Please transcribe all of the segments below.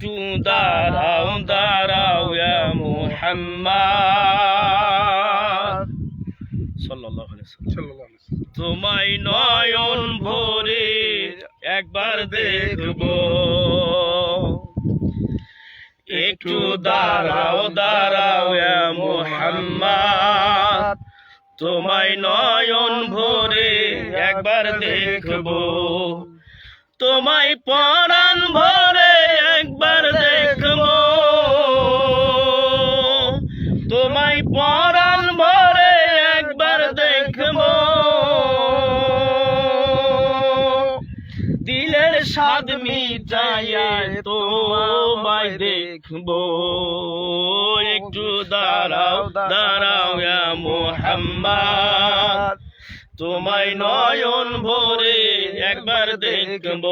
একটু দাঁড়াও দাঁড়াও মুহাম্মদ তোমায় নয়ন ভরে একবার দেখব। একটু দাঁড়াও দাঁড়াও মুহাম্মদ। তোমায় নয়ন ভরে একবার দেখব। তোমায় দিলের স্বাদ মিটাইয়া তোমায় দেখব। একটু দাঁড়াও দাঁড়াও মুহাম্মদ। তোমায় নয়ন ভরে একবার দেখব।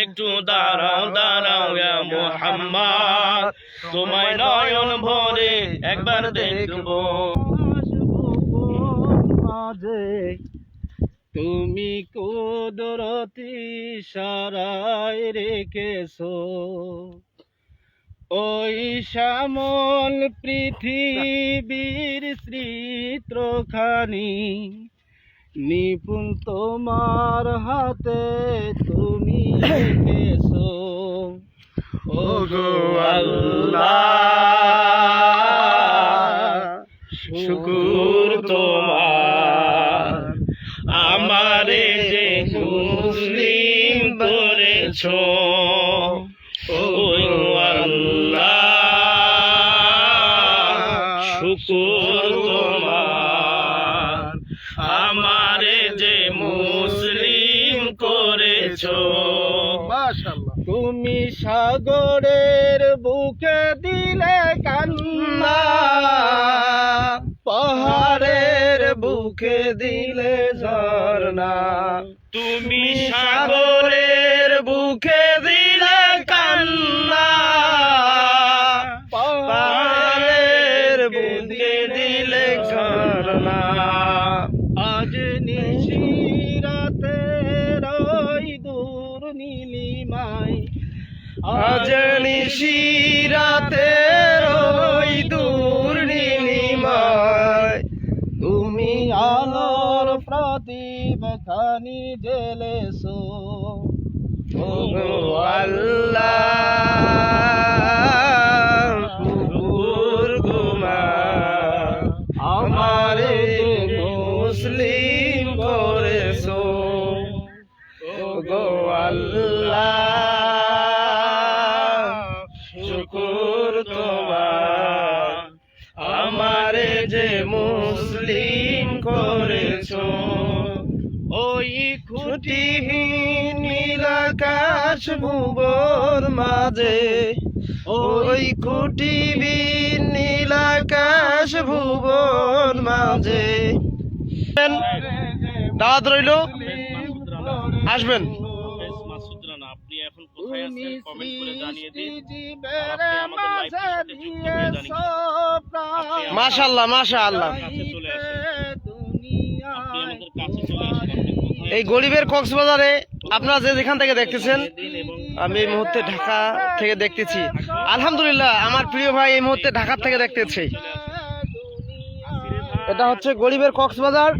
একটু দাঁড়াও দাঁড়াও মুহাম্মদ। তোমায় নয়ন ভরে একবার দেখব। মাঝে তুমি কুদরতি সারায় রেখেছো। ওই শ্যামল পৃথিবীর চিত্রখানি নিপুণ তোমার হাতে তুমি রেখেছো। ও গো আল্লাহ, শুকুর তোমার শুকুর তোমার আমারে যে মুসলিম করেছ তুমি সাগরের বুকে দিলে কান্না পাহাড়ের বুকে দিলে ঝর্ণা। তুমি সাগরের আজ নিশিরাতে রই দূর নীলিমায় তুমি আলোর প্রদীপ খানি জেলেছো আল্লাহ। শুকুর তোমার। আমারে যে মুসলিম করেছ, ওই খুঁটিহীন নীলাকাশ ভুবন মাঝে, ওই খুঁটিহীন নীলাকাশ ভুবন মাঝে। দাওয়াত রইল আসবেন? আপনি কোথায় এই গরিবের কক্সবাজারে আপনারা যে যেখান থেকে দেখতেছেন আমি এই মুহূর্তে ঢাকা থেকে দেখতেছি। আলহামদুলিল্লাহ আমার প্রিয় ভাই এই মুহূর্তে ঢাকা থেকে দেখতেছি। এটা হচ্ছে গরিবের কক্সবাজার।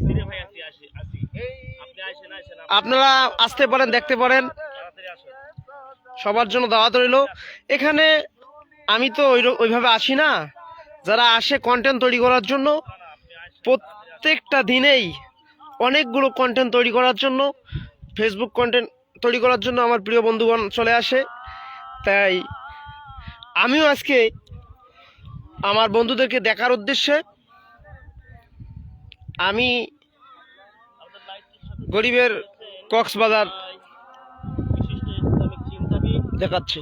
আপনারা আসতে পারেন দেখতে পারেন। সবার জন্য দাওয়াত রইল। এখানে আমি তো ওই ওইভাবে আসি না। যারা আসে কন্টেন্ট তৈরি করার জন্য, প্রত্যেকটা দিনেই অনেকগুলো কন্টেন্ট তৈরি করার জন্য ফেসবুক কন্টেন্ট তৈরি করার জন্য আমার প্রিয় বন্ধুগণ চলে আসে। তাই আমিও আজকে আমার বন্ধুদেরকে দেখার উদ্দেশ্যে আমি গরিবের কক্সবাজার দেখাচ্ছি।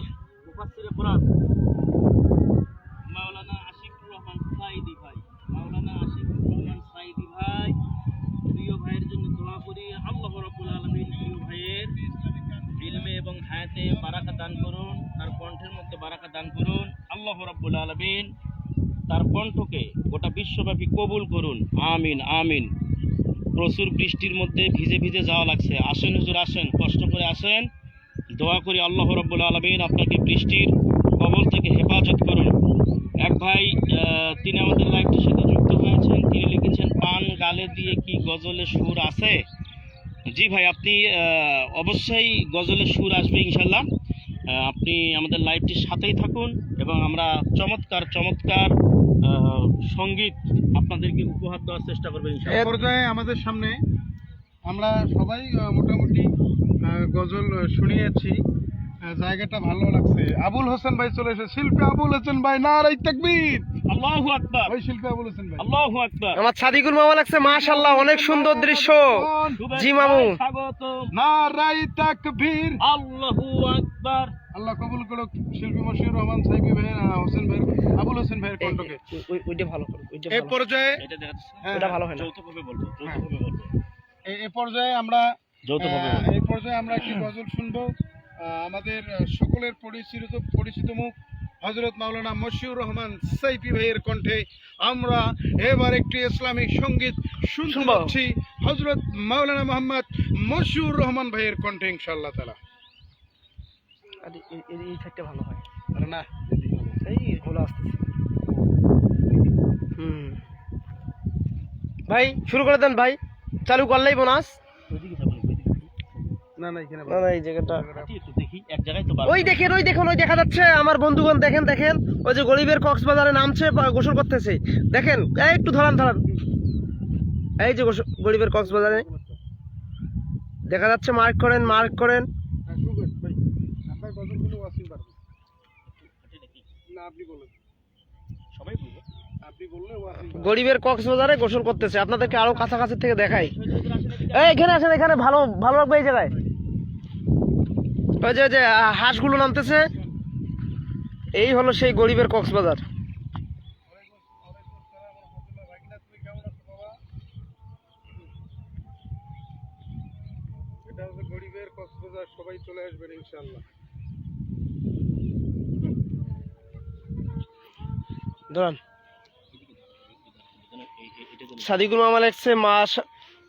দান করুন, তার কণ্ঠের মধ্যে বারাকা দান করুন। আল্লাহ রাব্বুল আলামিন তার কণ্ঠকে গোটা বিশ্বব্যাপী কবুল করুন। আমিন আমিন। প্রচুর বৃষ্টির মধ্যে ভিজে ভিজে যাওয়া লাগছে। আসেন হুজুর, আসেন, কষ্ট করে আসেন। দোয়া করি আল্লাহ রব্বুল আলমিন আপনাকে বৃষ্টির কবল থেকে হেফাজত করুন। এক ভাই তিনি আমাদের লাইভটির সাথে যুক্ত হয়েছেন। তিনি লিখেছেন, পান গালে দিয়ে কি গজলের সুর আছে? জি ভাই, আপনি অবশ্যই গজলের সুর আসবে ইনশাল্লাহ আপনি আমাদের লাইভটির সাথেই থাকুন এবং আমরা চমৎকার চমৎকার সংগীত আপনাদেরকে উপহার দেওয়ার চেষ্টা করব ইনশাল্লাহ এ পর্যায়ে আমাদের সামনে আমরা সবাই মোটামুটি গজল শুনিয়েছি। জায়গাটা ভালো লাগছে। আবুল হোসেন ভাই চলে এসে শিল্পী আবুল হোসেন ভাই নারাই তাকবীর। আল্লাহু আকবার। ভাই শিল্পী আবুল হোসেন ভাই। আল্লাহু আকবার। আমার সাদিকুল মামা লাগছে মাশাল্লাহ অনেক সুন্দর দৃশ্য। জি মামু। স্বাগত নারাই তাকবীর। আল্লাহু আকবার। আল্লাহ কবুল করুক। শিল্পী মশিউর রহমান সাইবি ভাইয়ের হোসেন ভাইয়ের আবুল হোসেন ভাইয়ের কণ্ঠকে। ওইটা ভালো করো ওইটা এই পর্যায়ে এটা দেখাচ্ছে হ্যাঁ, ভালো হয় না। যৌথভাবে বলব যৌথভাবে বলব। এই- এই পর্যায়ে আমরা যৌথভাবে এই পর্যায়ে আমরা একটি গজল শুনব। আমাদের সকলের পরিচিত পরিচিত মুখ হজরত মাওলানা মশিউর রহমান সাইফি ভাইয়ের কণ্ঠে আমরা এবার একটি ইসলামিক সংগীত শুনতে। যাচ্ছি। হজরত মাওলানা মোহাম্মদ মশিউর রহমান ভাইয়ের কণ্ঠে ইনশাআল্লাহ তালা আরে এই- সাইডটা ভালো হয়। আরে না এই হলো আসতেছে। হুম। ভাই শুরু করে দেন ভাই। চালু করলেই বোনাস। না, না না এখানে না না এই জায়গাটা দেখি এক জায়গায় তো ওই দেখেন ওই দেখেন ওই দেখা যাচ্ছে। আমার বন্ধুগণ দেখেন দেখেন। ওই যে গরিবের কক্সবাজারে নামছে গোসল করতেছে। দেখেন এই একটু ধরান ধরান। এই যে গরিবের কক্সবাজারে। দেখা যাচ্ছে মার্ক করেন মার্ক করেন হ্যাঁ, শুরু করেন ভাই আপনার গজলগুলো ওয়াসিম পারবে হাঁটি দেখি না আপনি বলেন। সবাই বলব। আপনি বললে গরিবের কক্সবাজারে গোসল করতেছে। আপনাদেরকে আরও কাছাকাছি থেকে দেখাই। এই এখানে আসেন এখানে ভালো ভালো লাগবে এই জায়গায়। ওই যে যে হাঁসগুলো নামতেছে। এই হলো সেই গরিবের কক্সবাজার। গরিবের সবাই চলে আসবেন ইনশাআল্লাহ। ধরান। সাদিকুল মামা লেখছে মা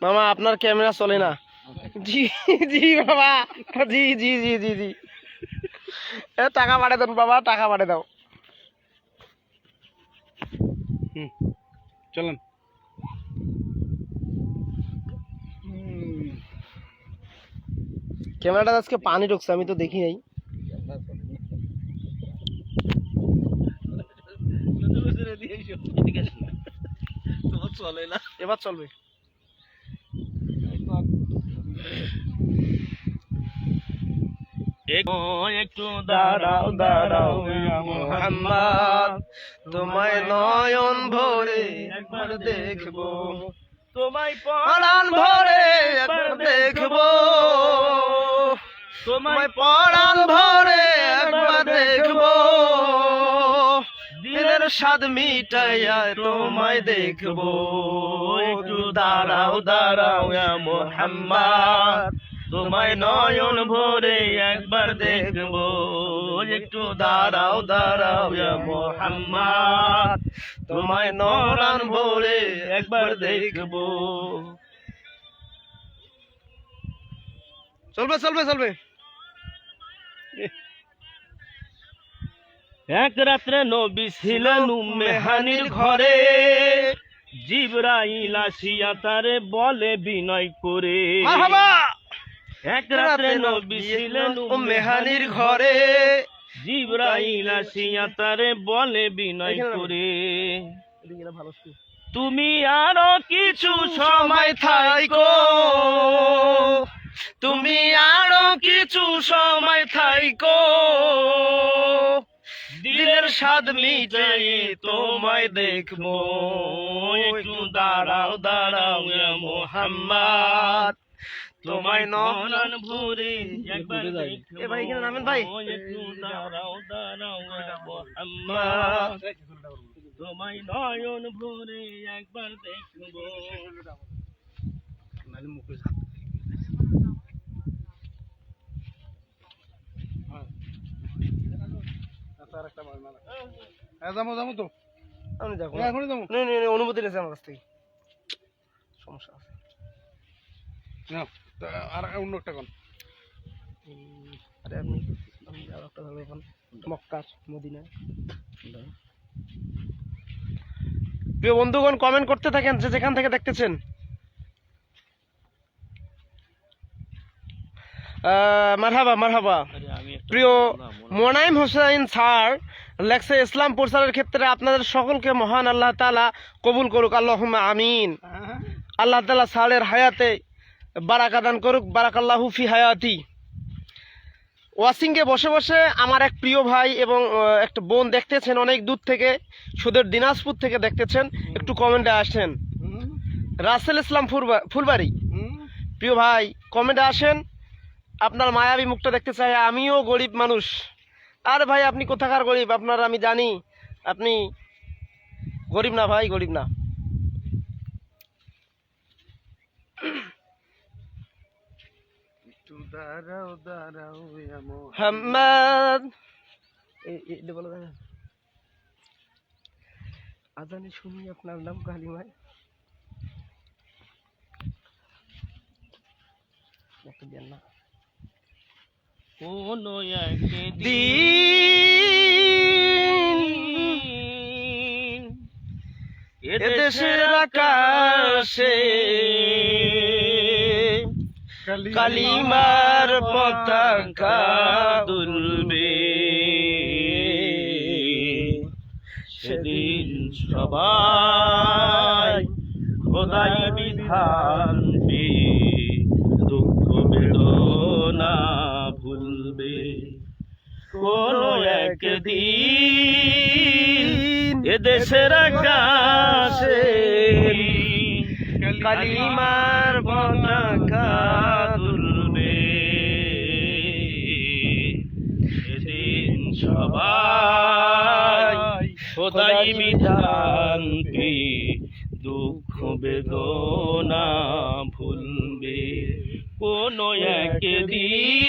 মামা আপনার ক্যামেরা চলে না। জি জি বাবা। জি জি জি জি জি। এ টাকা পাঠিয়ে দেন বাবা টাকা পাঠিয়ে দাও। চলেন। ক্যামেরাটা আজকে পানি ঢুকছে আমি তো দেখি নাই এদিকে আসুন না। তোমার চলে না। এবার চলবে। একটু দাঁড়াও দাঁড়াও মোহাম্মদ। তোমায় নয়ন ভরে একবার দেখব। তোমায় পরাণ ভরে একবার দেখব। তোমায় পরাণ ভরে একবার দেখব। দিনের স্বাদ মিটাইয়া তোমায় দেখব। একটু দাঁড়াও দাঁড়াও মোহাম্মদ। তোমায় নয়ন ভরে একবার দেখব। একটু দাঁড়াও দাঁড়াও মোহাম্মদ। তোমায় নয়ন ভরে একবার দেখব। চলবে চলবে চলবে। এক রাত্রে নবী ছিলেন মেহানির ঘরে। জিবরাইল আসিয়া তারে বলে বিনয় করে। এক রাত্রে নবী ছিলেন মেহানির ঘরে। জিবরাইল আসিয়া তারে বলে বিনয় করে। তুমি আরও কিছু সময় থাইকো। তুমি আরও কিছু সময় থাইকো। দিলের স্বাদ মিটাই তোমায় দেখব। একটু দাঁড়াও দাঁড়াও মোহাম্মদ। তোমায় নয়ন ভরে একবার এ ভাই এখানে নামেন ভাই। একটু দাঁড়াও দাঁড়াও মোহাম্মদ। তোমায় নয়ন ভরে একবার দেখব। হ্যাঁ যাব যাব তো। আমি দেখো হ্যাঁ, এখনই যাব। নে, নে, নে, অনুমতি নিয়েছে আমার কাছ থেকে। সমস্যা আছে। আর অন্য একটা কোন। আরে আপনি আমি আর একটা এখন মক্কার মদিনায়। প্রিয় বন্ধুগণ কমেন্ট করতে থাকেন যে যেখান থেকে দেখতেছেন। মারহাবা মারহাবা। প্রিয় মনে- মোনাইম হোসেন স্যার লেখছে ইসলাম প্রচারের ক্ষেত্রে আপনাদের সকলকে মহান আল্লাহ তাআলা কবুল করুক আল্লাহ আমিন। আল্লাহ তাআলা স্যারের হায়াতে বারাকা দান করুক বারাকাল্লাহু ফি হায়াতি। ওয়াসিংয়ে বসে বসে আমার এক প্রিয় ভাই এবং একটা বোন দেখতেছেন অনেক দূর থেকে সুদের দিনাজপুর থেকে দেখতেছেন একটু কমেন্টে আসেন। রাসেল ইসলাম ফুলবা- ফুলবাড়ি। প্রিয় ভাই কমেন্টে আসেন। আপনার মায়াবী মুখটা দেখতে চাই আমিও গরিব মানুষ। আর ভাই আপনি কোথাকার গরিব? আপনার আমি জানি। আপনি গরিব না ভাই গরিব না। দাঁড়াও এটা বলো আজানে শুনি আপনার নাম কালিমায়। দেন না। কোনো একদিন আকাশে কালিমার পতাকা দুলবে। সেদিন সবাই এদেশের আকাশে কালিমার পতাকা সেদিন সবাই খোদাই বিধান দুঃখ বেদনা ভুলবে। কোন একদিন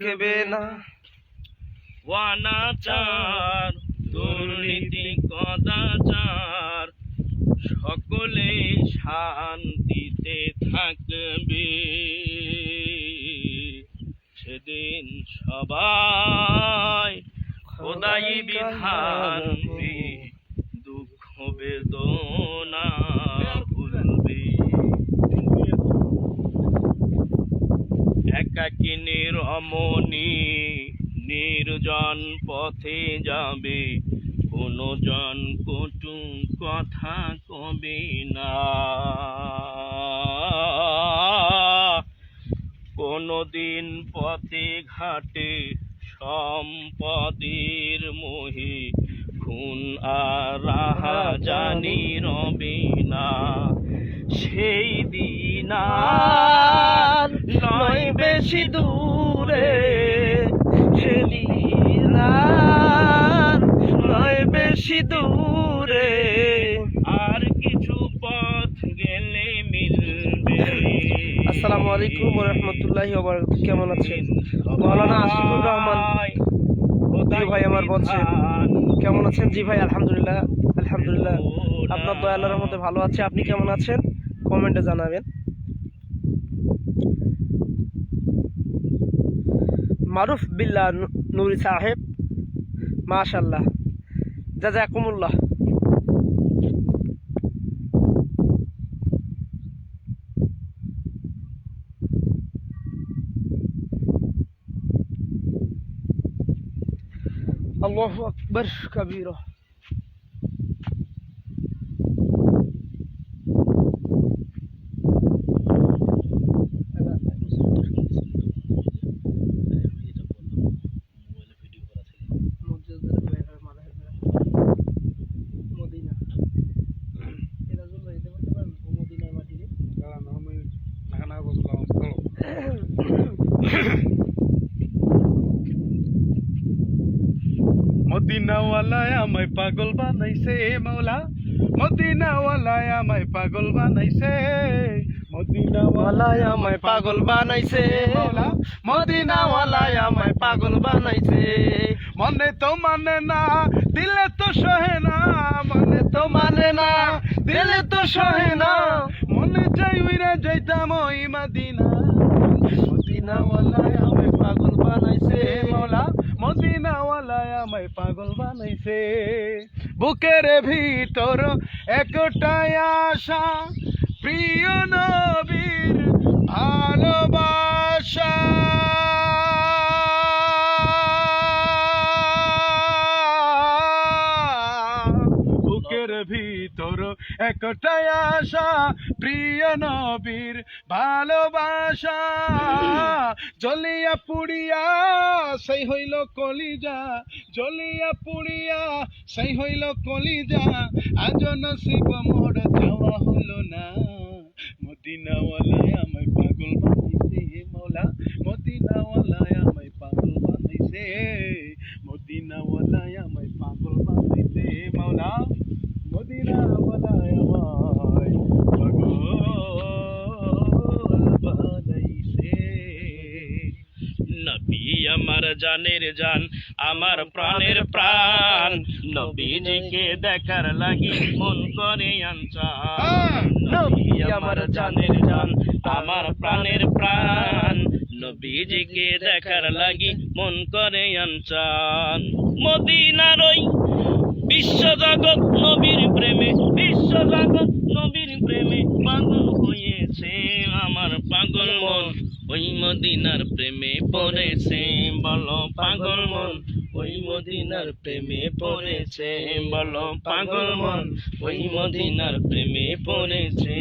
থাকবে না। অনাচার দুর্নীতি কদাচার সকলে শান্তিতে থাকবে। সেদিন সবাই খোদাই বিধান পেয়ে দুঃখ বেদনা ভুলবে একাকিনী রমণী নির্জন পথে যাবে। কোনো জন কটু কথা কবে না। কোনদিন পথে ঘাটে সম্পদের মোহে খুন আর রাহা জানি রবে না। সেই দিন আর নয় বেশি দূরে সেদিন আর নয় বেশি দূরে আর কিছু পথ গেলে মিলবে আসসালামু আলাইকুম রাহমাতুল্লাহি কেমন আছেন? মাওলানা আশিকুর রহমান। ভাই, আমার বলছেন কেমন আছেন? জি ভাই, আলহামদুলিল্লাহ আলহামদুলিল্লাহ। আপনার দয়া আল্লাহর রহমতে ভালো আছে। আপনি কেমন আছেন? কমেন্টে জানাবেন। মারুফ বিল্লাহ নু- নুরি সাহেব মাশাল্লাহ জাজাকুমুল্লাহ الله أكبر كبيرة মদিনাওয়ালায় আমায় পাগল বানাইছে মাওলা। মদিনাওয়ালায় আমায় পাগল বানাইছে। ওয়ালায় আমায় পাগল বানাইছে মাওলা। মদিনাওয়ালায় আমায় পাগল বানাইছে। মনে তো মানে না, দিলে তো সহে না। মনে তো মানে না, দিলে তো সহে না। মনে চাই উইরা যাইতাম ওই মাদিনা মদিনাওয়ালায় আমায় পাগল বানাইছে মাওলা। মদিনাওয়ালায় আমায় পাগল বানাইছে। বুকের ভিতর একটাই আশা প্রিয় নবীর ভালোবাসা। একটাই আশা, প্রিয় নবীর ভালোবাসা। জলিয়া পুড়িয়া, সেই হইল কলিজা। জলিয়া পুড়িয়া, সেই হইল কলিজা। আজ নসিব মোর যাওয়া হলো না মদিনাওয়ালায় আমায় পাগল বানাইছে মৌলা মদিনাওয়ালায় আমায় পাগল বানাইছে মদিনাওয়ালায় আমায় পাগল বানাইছে মৌলা মদিনাওয়ালায় আমায় পাগল বানাইছে নবী আমার জানের জান আমার প্রাণের প্রাণ। নবীজিকে দেখার লাগি মন করে আনচান নবী আমার জানের জান আমার প্রাণের প্রাণ। নবীজিকে দেখার লাগি মন করে আনচান মদিনার ওই বিশ্বজগৎ নবীর প্রেমে বিশ্বজগৎ নবীর প্রেমে পাগল হয়েছে আমার মদিনার প্রেমে পড়েছে বলো পাগল মন। ওই মদিনার প্রেমে পড়েছে বলো পাগল মন। ওই মদিনার প্রেমে পড়েছে।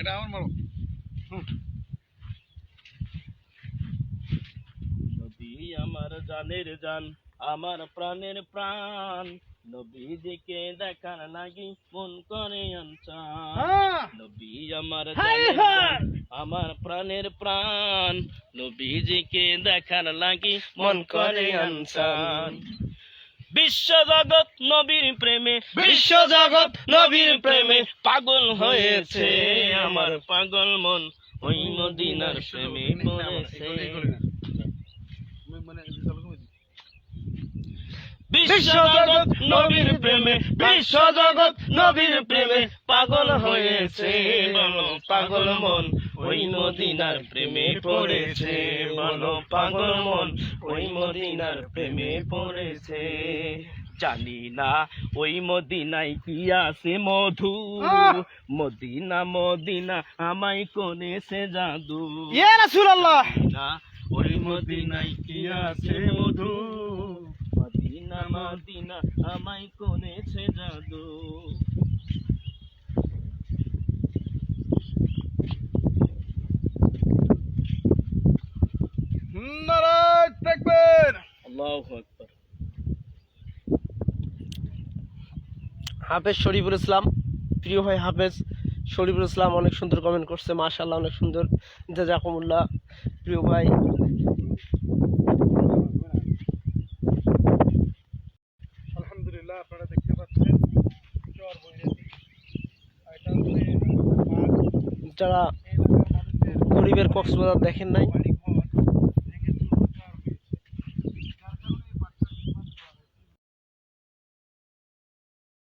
এটা মারো। আমার জানের জান আমার প্রাণের প্রাণ নবীজিকে দেখার লাগি মন করে নবী আমার আমার প্রাণের প্রাণ। নবীজিকে দেখার লাগি মন করে আনসান বিশ্বজগৎ নবীর প্রেমে বিশ্বজগৎ নবীর প্রেমে পাগল হয়েছে। আমার পাগল মন ওই মদিনার প্রেমে পড়েছে। বিশ্বজগৎ নবীর প্রেমে বিশ্বজগৎ নবীর প্রেমে পাগল হয়েছে বলো পাগল মন ওই মদিনার প্রেমে পড়েছে বলো পাগল মন ওই মদিনার প্রেমে পড়েছে। জানি না ওই মদিনায় কি আছে মধু! মদিনা মদিনা আমায় করেছে জাদু। ইয়া রাসূলুল্লাহ! না ওই মদিনায় কি আছে মধু? মদিনা মদিনা আমায় করেছে জাদু। নারায় থাকবেন। আল্লাহু আকবার। হাফেজ শরীফুল ইসলাম প্রিয় ভাই হাফেজ শরীফুল ইসলাম অনেক সুন্দর কমেন্ট করছে মাশাআল্লাহ অনেক সুন্দর। জাজাকুমুল্লাহ প্রিয় ভাই আলহামদুলিল্লাহ আপনারা দেখতে পাচ্ছেন চর বৈরাতি গরিবের কক্সবাজার দেখেন নাই।